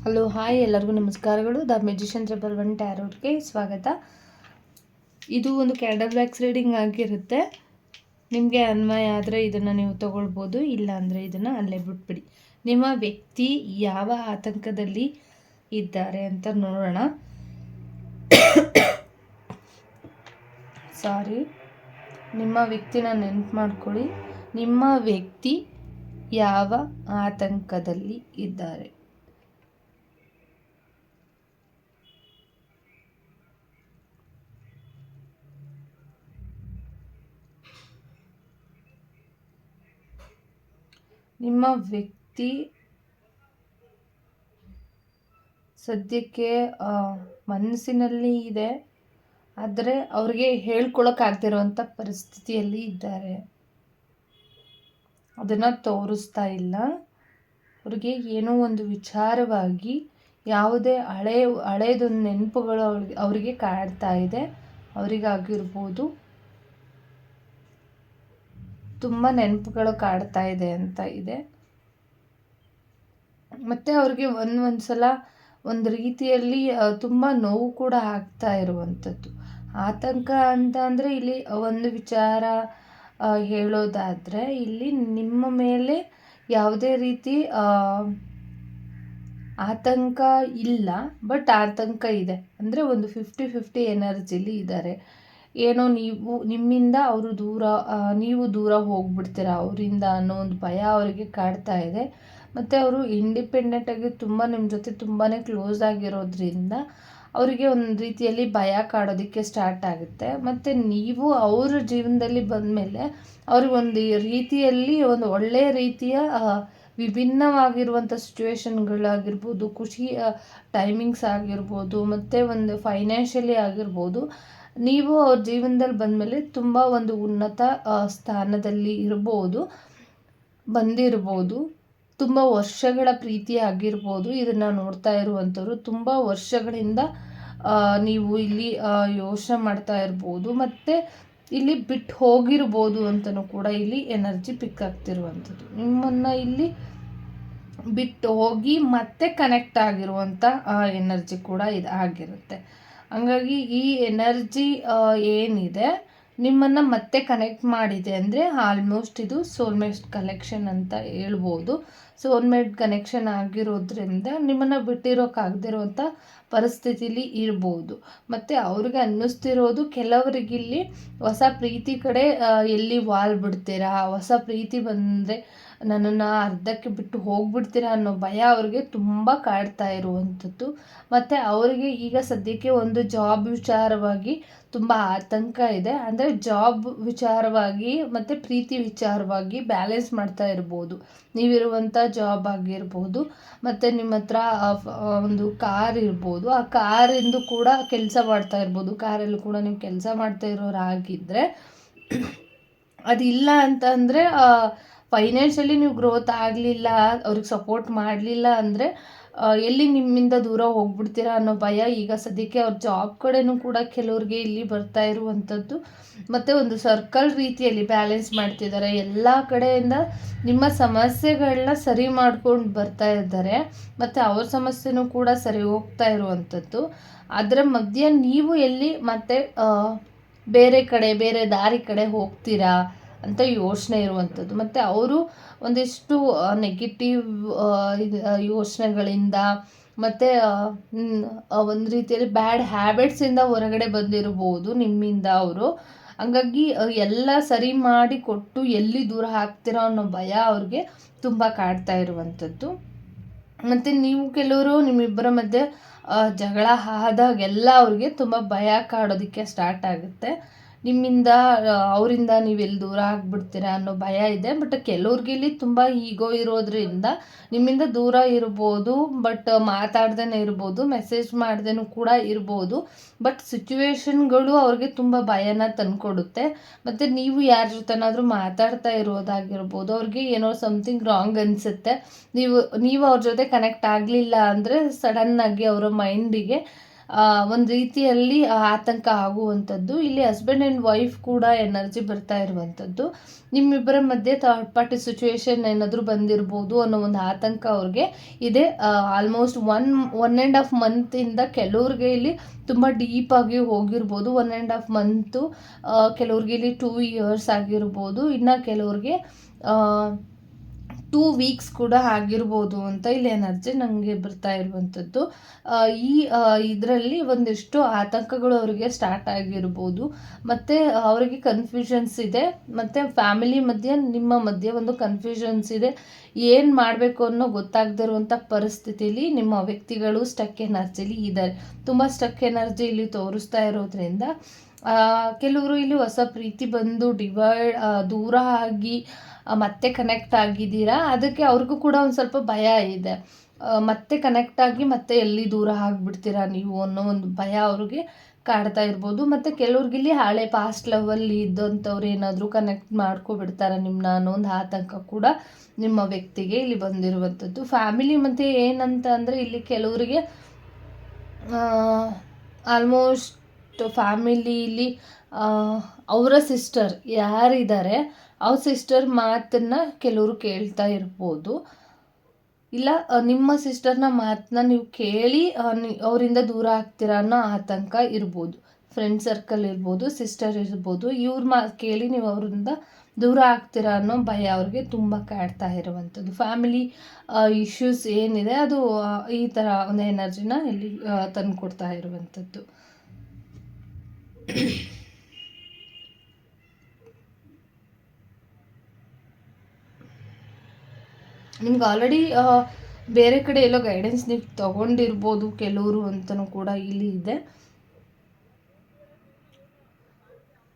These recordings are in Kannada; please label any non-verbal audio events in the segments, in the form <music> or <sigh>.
ಹಲೋ, ಹಾಯ್ ಎಲ್ಲರಿಗೂ ನಮಸ್ಕಾರಗಳು. ದ ಮೆಜಿಷಿಯನ್ ಟ್ರಿಬಲ್ ಒನ್ ಟ್ಯಾರೋಟ್ಗೆ ಸ್ವಾಗತ. ಇದು ಒಂದು ಕ್ಯಾಂಡಲ್ ಬ್ಯಾಕ್ಸ್ ರೀಡಿಂಗ್ ಆಗಿರುತ್ತೆ. ನಿಮಗೆ ಅನ್ವಯ ಆದರೆ ಇದನ್ನು ನೀವು ತೊಗೊಳ್ಬೋದು ಇಲ್ಲ ಅಂದರೆ ಇದನ್ನು ಅಲ್ಲೇ ಬಿಟ್ಬಿಡಿ. ನಿಮ್ಮ ವ್ಯಕ್ತಿ ಯಾವ ಆತಂಕದಲ್ಲಿ ಇದ್ದಾರೆ ಅಂತ ನೋಡೋಣ. ಸಾರಿ, ನಿಮ್ಮ ವ್ಯಕ್ತಿನ ನೆನ್ಪು ಮಾಡ್ಕೊಳ್ಳಿ. ನಿಮ್ಮ ವ್ಯಕ್ತಿ ಯಾವ ಆತಂಕದಲ್ಲಿ ಇದ್ದಾರೆ? ನಿಮ್ಮ ವ್ಯಕ್ತಿ ಸದ್ಯಕ್ಕೆ ಮನಸ್ಸಿನಲ್ಲಿ ಇದೆ, ಆದರೆ ಅವ್ರಿಗೆ ಹೇಳ್ಕೊಳಕ್ಕಾಗ್ದಿರೋಂಥ ಪರಿಸ್ಥಿತಿಯಲ್ಲಿ ಇದ್ದಾರೆ. ಅದನ್ನು ತೋರಿಸ್ತಾ ಇಲ್ಲ. ಅವ್ರಿಗೆ ಏನೋ ಒಂದು ವಿಚಾರವಾಗಿ ಯಾವುದೇ ಹಳೆ ಹಳೇದೊಂದು ನೆನಪುಗಳು ಅವ್ರಿಗೆ, ಅವರಿಗೆ ಕಾಡ್ತಾ ಇದೆ. ಅವರಿಗಾಗಿರ್ಬೋದು. ತುಂಬ ನೆನಪುಗಳು ಕಾಡ್ತಾ ಇದೆ ಅಂತ ಇದೆ. ಮತ್ತು ಅವ್ರಿಗೆ ಒಂದು ಒಂದು ಸಲ ಒಂದು ರೀತಿಯಲ್ಲಿ ತುಂಬ ನೋವು ಕೂಡ ಆಗ್ತಾ ಇರುವಂಥದ್ದು ಆತಂಕ ಅಂತ ಅಂದರೆ ಇಲ್ಲಿ ಒಂದು ವಿಚಾರ ಹೇಳೋದಾದರೆ ಇಲ್ಲಿ ನಿಮ್ಮ ಮೇಲೆ ಯಾವುದೇ ರೀತಿ ಆತಂಕ ಇಲ್ಲ, ಬಟ್ ಆತಂಕ ಇದೆ. ಅಂದರೆ ಒಂದು ಫಿಫ್ಟಿ ಫಿಫ್ಟಿ ಎನರ್ಜಿಲಿ ಇದ್ದಾರೆ. ಏನೋ ನೀವು, ನಿಮ್ಮಿಂದ ಅವರು ದೂರ ನೀವು ದೂರ ಹೋಗ್ಬಿಡ್ತೀರ ಅವರಿಂದ ಅನ್ನೋ ಒಂದು ಭಯ ಅವರಿಗೆ ಕಾಡ್ತಾ ಇದೆ. ಮತ್ತು ಅವರು ಇಂಡಿಪೆಂಡೆಂಟಾಗಿ ತುಂಬ ನಿಮ್ಮ ಜೊತೆ ತುಂಬಾ ಕ್ಲೋಸ್ ಆಗಿರೋದ್ರಿಂದ ಅವರಿಗೆ ಒಂದು ರೀತಿಯಲ್ಲಿ ಭಯ ಕಾಡೋದಕ್ಕೆ ಸ್ಟಾರ್ಟ್ ಆಗುತ್ತೆ. ಮತ್ತು ನೀವು ಅವರ ಜೀವನದಲ್ಲಿ ಬಂದಮೇಲೆ ಅವ್ರಿಗೆ ಒಂದು ರೀತಿಯಲ್ಲಿ, ಒಂದು ಒಳ್ಳೆಯ ರೀತಿಯ ವಿಭಿನ್ನವಾಗಿರುವಂಥ ಸಿಚುವೇಶನ್ಗಳಾಗಿರ್ಬೋದು ಖುಷಿ ಟೈಮಿಂಗ್ಸ್ ಆಗಿರ್ಬೋದು, ಮತ್ತು ಒಂದು ಫೈನಾನ್ಷಿಯಲಿ ಆಗಿರ್ಬೋದು ನೀವು ಅವ್ರ ಜೀವನದಲ್ಲಿ ಬಂದಮೇಲೆ ತುಂಬ ಒಂದು ಉನ್ನತ ಸ್ಥಾನದಲ್ಲಿ ಇರ್ಬೋದು, ಬಂದಿರ್ಬೋದು, ತುಂಬ ವರ್ಷಗಳ ಪ್ರೀತಿ ಆಗಿರ್ಬೋದು, ಇದನ್ನು ನೋಡ್ತಾ ಇರುವಂಥವ್ರು ತುಂಬ ವರ್ಷಗಳಿಂದ ನೀವು ಇಲ್ಲಿ ಯೋಚನೆ ಮಾಡ್ತಾ ಇರ್ಬೋದು ಮತ್ತು ಇಲ್ಲಿ ಬಿಟ್ಟು ಹೋಗಿರ್ಬೋದು ಅಂತಲೂ ಕೂಡ ಇಲ್ಲಿ ಎನರ್ಜಿ ಪಿಕ್ ಆಗ್ತಿರುವಂಥದ್ದು. ನಿಮ್ಮನ್ನು ಇಲ್ಲಿ ಬಿಟ್ಟು ಹೋಗಿ ಮತ್ತೆ ಕನೆಕ್ಟ್ ಆಗಿರುವಂಥ ಎನರ್ಜಿ ಕೂಡ ಇದು ಆಗಿರುತ್ತೆ. ಹಂಗಾಗಿ ಈ ಎನರ್ಜಿ ಏನಿದೆ, ನಿಮ್ಮನ್ನು ಮತ್ತೆ ಕನೆಕ್ಟ್ ಮಾಡಿದೆ ಅಂದರೆ ಆಲ್ಮೋಸ್ಟ್ ಇದು ಸೋಲ್ಮೇಟ್ ಕನೆಕ್ಷನ್ ಅಂತ ಹೇಳ್ಬೋದು. ಸೋಲ್ಮೇಟ್ ಕನೆಕ್ಷನ್ ಆಗಿರೋದ್ರಿಂದ ನಿಮ್ಮನ್ನು ಬಿಟ್ಟಿರೋಕ್ಕಾಗದಿರೋಂಥ ಪರಿಸ್ಥಿತಿಲಿ ಇರ್ಬೋದು. ಮತ್ತು ಅವ್ರಿಗೆ ಅನ್ನಿಸ್ತಿರೋದು ಕೆಲವರಿಗಿಲ್ಲಿ ಹೊಸ ಪ್ರೀತಿ ಕಡೆ ಎಲ್ಲಿ ವಾಲ್ ಬಿಡ್ತೀರಾ? ಹೊಸ ಪ್ರೀತಿ ಬಂದರೆ ನನ್ನನ್ನು ಅರ್ಧಕ್ಕೆ ಬಿಟ್ಟು ಹೋಗ್ಬಿಡ್ತೀರಾ ಅನ್ನೋ ಭಯ ಅವ್ರಿಗೆ ತುಂಬ ಕಾಡ್ತಾ ಇರುವಂಥದ್ದು. ಮತ್ತು ಅವರಿಗೆ ಈಗ ಸದ್ಯಕ್ಕೆ ಒಂದು ಜಾಬ್ ವಿಚಾರವಾಗಿ ತುಂಬ ಆತಂಕ ಇದೆ. ಅಂದರೆ ಜಾಬ್ ವಿಚಾರವಾಗಿ ಮತ್ತು ಪ್ರೀತಿ ವಿಚಾರವಾಗಿ ಬ್ಯಾಲೆನ್ಸ್ ಮಾಡ್ತಾ ಇರ್ಬೋದು. ನೀವಿರುವಂಥ ಜಾಬ್ ಆಗಿರ್ಬೋದು. ಮತ್ತು ನಿಮ್ಮ ಹತ್ರ ಆ ಆ, ಒಂದು ಕಾರ್ ಇರ್ಬೋದು. ಆ ಕಾರಿಂದು ಕೂಡ ಕೆಲಸ ಮಾಡ್ತಾ ಇರ್ಬೋದು. ಕಾರಲ್ಲೂ ಕೂಡ ನೀವು ಕೆಲಸ ಮಾಡ್ತಾ ಇರೋರಾಗಿದ್ದರೆ ಅದಿಲ್ಲ ಅಂತಂದರೆ ಫೈನಾನ್ಷಿಯಲಿ ನೀವು ಗ್ರೋತ್ ಆಗಲಿಲ್ಲ, ಅವ್ರಿಗೆ ಸಪೋರ್ಟ್ ಮಾಡಲಿಲ್ಲ ಅಂದರೆ ಎಲ್ಲಿ ನಿಮ್ಮಿಂದ ದೂರ ಹೋಗ್ಬಿಡ್ತೀರಾ ಅನ್ನೋ ಭಯ ಈಗ ಸದ್ಯಕ್ಕೆ ಅವ್ರ ಜಾಬ್ ಕಡೆನೂ ಕೂಡ ಕೆಲವ್ರಿಗೆ ಇಲ್ಲಿ ಬರ್ತಾ ಇರುವಂಥದ್ದು. ಮತ್ತು ಒಂದು ಸರ್ಕಲ್ ರೀತಿಯಲ್ಲಿ ಬ್ಯಾಲೆನ್ಸ್ ಮಾಡ್ತಿದ್ದಾರೆ. ಎಲ್ಲ ಕಡೆಯಿಂದ ನಿಮ್ಮ ಸಮಸ್ಯೆಗಳನ್ನ ಸರಿ ಮಾಡ್ಕೊಂಡು ಬರ್ತಾ ಇದ್ದಾರೆ. ಮತ್ತು ಅವ್ರ ಸಮಸ್ಯೆನೂ ಕೂಡ ಸರಿ ಹೋಗ್ತಾ ಇರುವಂಥದ್ದು. ಅದರ ಮಧ್ಯೆ ನೀವು ಎಲ್ಲಿ ಮತ್ತೆ ಬೇರೆ ಕಡೆ, ಬೇರೆ ದಾರಿ ಕಡೆ ಹೋಗ್ತೀರಾ? ಅಂತ ಯೋಚನೆ ಇರುವಂಥದ್ದು. ಮತ್ತು ಅವರು ಒಂದಿಷ್ಟು ನೆಗೆಟಿವ್ ಇದು ಯೋಚನೆಗಳಿಂದ ಮತ್ತು ಒಂದು ರೀತಿಯಲ್ಲಿ ಬ್ಯಾಡ್ ಹ್ಯಾಬಿಟ್ಸಿಂದ ಹೊರಗಡೆ ಬಂದಿರ್ಬೋದು ನಿಮ್ಮಿಂದ ಅವರು. ಹಂಗಾಗಿ ಎಲ್ಲ ಸರಿ ಮಾಡಿ ಕೊಟ್ಟು ಎಲ್ಲಿ ದೂರ ಹಾಕ್ತೀರೋ ಅನ್ನೋ ಭಯ ಅವ್ರಿಗೆ ತುಂಬ ಕಾಡ್ತಾ ಇರುವಂಥದ್ದು. ಮತ್ತು ನೀವು ಕೆಲವರು, ನಿಮ್ಮಿಬ್ಬರ ಮಧ್ಯೆ ಜಗಳ ಆದಾಗೆಲ್ಲ ಅವ್ರಿಗೆ ತುಂಬ ಭಯ ಕಾಡೋದಕ್ಕೆ ಸ್ಟಾರ್ಟ್ ಆಗುತ್ತೆ. ನಿಮ್ಮಿಂದ ಅವರಿಂದ ನೀವೆಲ್ಲಿ ದೂರ ಆಗ್ಬಿಡ್ತೀರಾ ಅನ್ನೋ ಭಯ ಇದೆ. ಬಟ್ ಕೆಲವ್ರಿಗೆ ಇಲ್ಲಿ ತುಂಬ ಈಗೋ ಇರೋದ್ರಿಂದ ನಿಮ್ಮಿಂದ ದೂರ ಇರ್ಬೋದು ಬಟ್ ಮಾತಾಡ್ದೇ ಇರ್ಬೋದು ಮೆಸೇಜ್ ಮಾಡ್ದೇನೂ ಕೂಡ ಇರ್ಬೋದು. ಬಟ್ ಸಿಚುವೇಶನ್ಗಳು ಅವ್ರಿಗೆ ತುಂಬ ಭಯನ ತಂದುಕೊಡುತ್ತೆ. ಮತ್ತು ನೀವು ಯಾರ ಜೊತೆನಾದರೂ ಮಾತಾಡ್ತಾ ಇರೋದಾಗಿರ್ಬೋದು, ಅವ್ರಿಗೆ ಏನೋ ಸಮಥಿಂಗ್ ರಾಂಗ್ ಅನಿಸುತ್ತೆ. ನೀವು ನೀವು ಅವ್ರ ಜೊತೆ ಕನೆಕ್ಟ್ ಆಗಲಿಲ್ಲ ಅಂದರೆ ಸಡನ್ನಾಗಿ ಅವರ ಮೈಂಡಿಗೆ ಒಂದು ರೀತಿಯಲ್ಲಿ ಆತಂಕ ಆಗುವಂಥದ್ದು. ಇಲ್ಲಿ ಹಸ್ಬೆಂಡ್ ಆ್ಯಂಡ್ ವೈಫ್ ಕೂಡ ಎನರ್ಜಿ ಬರ್ತಾ ಇರುವಂಥದ್ದು. ನಿಮ್ಮಿಬ್ಬರ ಮಧ್ಯೆ ಥರ್ಡ್ ಪಾರ್ಟಿ ಸಿಚುವೇಶನ್ ಏನಾದರೂ ಬಂದಿರ್ಬೋದು ಅನ್ನೋ ಒಂದು ಆತಂಕ ಅವ್ರಿಗೆ ಇದೆ. Almost one one and half ಮಂತಿಂದ ಕೆಲವ್ರಿಗೆ ಇಲ್ಲಿ ತುಂಬ ಡೀಪಾಗಿ ಹೋಗಿರ್ಬೋದು. ಒನ್ ಆ್ಯಂಡ್ ಹಾಫ್ ಮಂತು ಕೆಲವ್ರಿಗೆ ಇಲ್ಲಿ ಟೂ ಇಯರ್ಸ್ ಆಗಿರ್ಬೋದು. ಇನ್ನು ಕೆಲವ್ರಿಗೆ ಟೂ ವೀಕ್ಸ್ ಕೂಡ ಆಗಿರ್ಬೋದು ಅಂತ ಇಲ್ಲಿ ಎನರ್ಜಿ ನನಗೆ ಬರ್ತಾ ಇರುವಂಥದ್ದು. ಈ ಇದರಲ್ಲಿ ಒಂದಿಷ್ಟು ಆತಂಕಗಳು ಅವರಿಗೆ ಸ್ಟಾರ್ಟ್ ಆಗಿರ್ಬೋದು. ಮತ್ತು ಅವರಿಗೆ ಕನ್ಫ್ಯೂಷನ್ಸ್ ಇದೆ. ಮತ್ತು ಫ್ಯಾಮಿಲಿ ಮಧ್ಯೆ, ನಿಮ್ಮ ಮಧ್ಯೆ ಒಂದು ಕನ್ಫ್ಯೂಷನ್ಸ್ ಇದೆ. ಏನು ಮಾಡಬೇಕು ಅನ್ನೋ ಗೊತ್ತಾಗದಿರುವಂಥ ಪರಿಸ್ಥಿತಿಯಲ್ಲಿ ನಿಮ್ಮ ವ್ಯಕ್ತಿಗಳು ಸ್ಟಕ್ ಎನರ್ಜಿಲಿ ಇದ್ದಾರೆ. ತುಂಬ ಸ್ಟಕ್ ಎನರ್ಜಿ ಇಲ್ಲಿ ತೋರಿಸ್ತಾ ಇರೋದ್ರಿಂದ ಕೆಲವರು ಇಲ್ಲಿ ಹೊಸ ಪ್ರೀತಿ ಬಂದು ಡಿವೈಡ್ ದೂರ ಆಗಿ ಮತ್ತೆ ಕನೆಕ್ಟ್ ಆಗಿದ್ದೀರಾ? ಅದಕ್ಕೆ ಅವ್ರಿಗೂ ಕೂಡ ಒಂದು ಸ್ವಲ್ಪ ಭಯ ಇದೆ. ಮತ್ತೆ ಕನೆಕ್ಟ್ ಆಗಿ ಮತ್ತೆ ಎಲ್ಲಿ ದೂರ ಆಗಿಬಿಡ್ತೀರಾ ನೀವು ಅನ್ನೋ ಒಂದು ಭಯ ಅವ್ರಿಗೆ ಕಾಡ್ತಾ ಇರ್ಬೋದು. ಮತ್ತು ಕೆಲವ್ರಿಗೆ ಇಲ್ಲಿ ಹಳೆ ಪಾಸ್ಟ್ ಲವಲ್ಲಿ ಇದ್ದಂಥವ್ರು ಏನಾದರೂ ಕನೆಕ್ಟ್ ಮಾಡ್ಕೊಬಿಡ್ತಾರೆ ನಿಮ್ಮನ್ನ ಅನ್ನೋ ಒಂದು ಆತಂಕ ಕೂಡ ನಿಮ್ಮ ವ್ಯಕ್ತಿಗೆ ಇಲ್ಲಿ ಬಂದಿರುವಂಥದ್ದು. ಫ್ಯಾಮಿಲಿ ಮತ್ತು ಏನಂತ ಅಂದರೆ ಇಲ್ಲಿ ಕೆಲವರಿಗೆ ಆಲ್ಮೋಸ್ಟ್ ಫ್ಯಾಮಿಲಿಲಿ ಅವರ ಸಿಸ್ಟರ್ ಯಾರಿದ್ದಾರೆ, ಅವ್ರ ಸಿಸ್ಟರ್ ಮಾತನ್ನು ಕೆಲವರು ಕೇಳ್ತಾ ಇರ್ಬೋದು. ಇಲ್ಲ ನಿಮ್ಮ ಸಿಸ್ಟರ್ನ ಮಾತನ್ನ ನೀವು ಕೇಳಿ ಅವರಿಂದ ದೂರ ಆಗ್ತೀರಾ ಅನ್ನೋ ಆತಂಕ ಇರ್ಬೋದು. ಫ್ರೆಂಡ್ ಸರ್ಕಲ್ ಇರ್ಬೋದು ಸಿಸ್ಟರ್ ಇರ್ಬೋದು, ಇವ್ರ ಮಾತು ಕೇಳಿ ನೀವು ಅವರಿಂದ ದೂರ ಆಗ್ತೀರಾ ಅನ್ನೋ ಭಯ ಅವ್ರಿಗೆ ತುಂಬ ಕಾಡ್ತಾ ಇರುವಂಥದ್ದು. ಫ್ಯಾಮಿಲಿ ಇಶ್ಯೂಸ್ ಏನಿದೆ ಅದು ಈ ಥರ ಒಂದು ಎನರ್ಜಿನ ಇಲ್ಲಿ ತಂದುಕೊಡ್ತಾ ಇರುವಂಥದ್ದು. <clears throat> ನಿಮ್ಗೆ ಆಲ್ರೆಡಿ ಬೇರೆ ಕಡೆ ಎಲ್ಲೋ ಗೈಡೆನ್ಸ್ ನೀವು ತಗೊಂಡಿರ್ಬೋದು ಕೆಲವರು ಅಂತನೂ ಕೂಡ ಇಲ್ಲಿ ಇದೆ.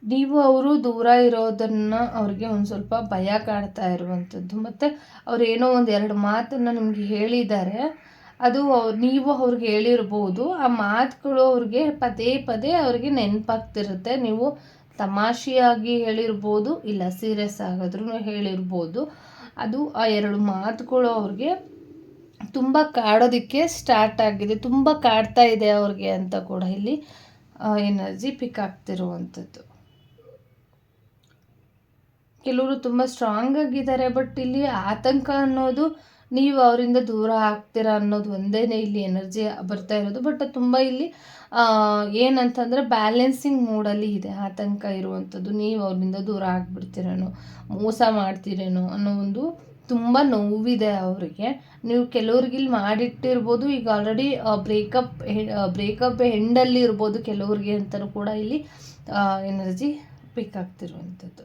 ನೀವು ಅವರು ದೂರ ಇರೋದನ್ನ ಅವ್ರಿಗೆ ಒಂದು ಸ್ವಲ್ಪ ಭಯ ಕಾಡ್ತಾ ಇರುವಂಥದ್ದು ಮತ್ತು ಅವ್ರು ಏನೋ ಒಂದು ಎರಡು ಮಾತನ್ನು ನಿಮಗೆ ಹೇಳಿದ್ದಾರೆ. ಅದು ನೀವು ಅವ್ರಿಗೆ ಹೇಳಿರ್ಬೋದು, ಆ ಮಾತುಗಳು ಅವ್ರಿಗೆ ಪದೇ ಪದೇ ಅವ್ರಿಗೆ ನೆನಪಾಗ್ತಿರುತ್ತೆ. ನೀವು ತಮಾಷೆಯಾಗಿ ಹೇಳಿರ್ಬೋದು, ಇಲ್ಲ ಸೀರಿಯಸ್ ಆಗಾದ್ರೂ ಹೇಳಿರ್ಬೋದು. ಅದು ಆ ಎರಡು ಮಾತುಗಳು ಅವ್ರಿಗೆ ತುಂಬ ಕಾಡೋದಕ್ಕೆ ಸ್ಟಾರ್ಟ್ ಆಗಿದೆ, ತುಂಬ ಕಾಡ್ತಾ ಇದೆ ಅವ್ರಿಗೆ ಅಂತ ಕೂಡ ಇಲ್ಲಿ ಎನರ್ಜಿ ಪಿಕ್ ಆಗ್ತಿರುವಂಥದ್ದು. ಕೆಲವರು ತುಂಬ ಸ್ಟ್ರಾಂಗ್ ಆಗಿದ್ದಾರೆ, ಬಟ್ ಇಲ್ಲಿ ಆತಂಕ ಅನ್ನೋದು ನೀವು ಅವರಿಂದ ದೂರ ಆಗ್ತೀರ ಅನ್ನೋದು ಒಂದೇ ಇಲ್ಲಿ ಎನರ್ಜಿ ಬರ್ತಾ ಇರೋದು. ಬಟ್ ತುಂಬ ಇಲ್ಲಿ ಏನಂತಂದರೆ ಬ್ಯಾಲೆನ್ಸಿಂಗ್ ಮೂಡಲ್ಲಿ ಇದೆ ಆತಂಕ ಇರುವಂಥದ್ದು. ನೀವು ಅವರಿಂದ ದೂರ ಆಗಿಬಿಡ್ತೀರೇನೋ, ಮೋಸ ಮಾಡ್ತೀರೇನೋ ಅನ್ನೋ ಒಂದು ತುಂಬ ನೋವಿದೆ ಅವರಿಗೆ. ನೀವು ಕೆಲವ್ರಿಗೆ ಇಲ್ಲಿ ಮಾಡಿಟ್ಟಿರ್ಬೋದು. ಈಗ ಆಲ್ರೆಡಿ ಬ್ರೇಕಪ್ ಬ್ರೇಕಪ್ ಎಂಡಲ್ಲಿ ಇರ್ಬೋದು ಕೆಲವ್ರಿಗೆ ಅಂತಲೂ ಕೂಡ ಇಲ್ಲಿ ಎನರ್ಜಿ ಪಿಕ್ ಆಗ್ತಿರುವಂಥದ್ದು.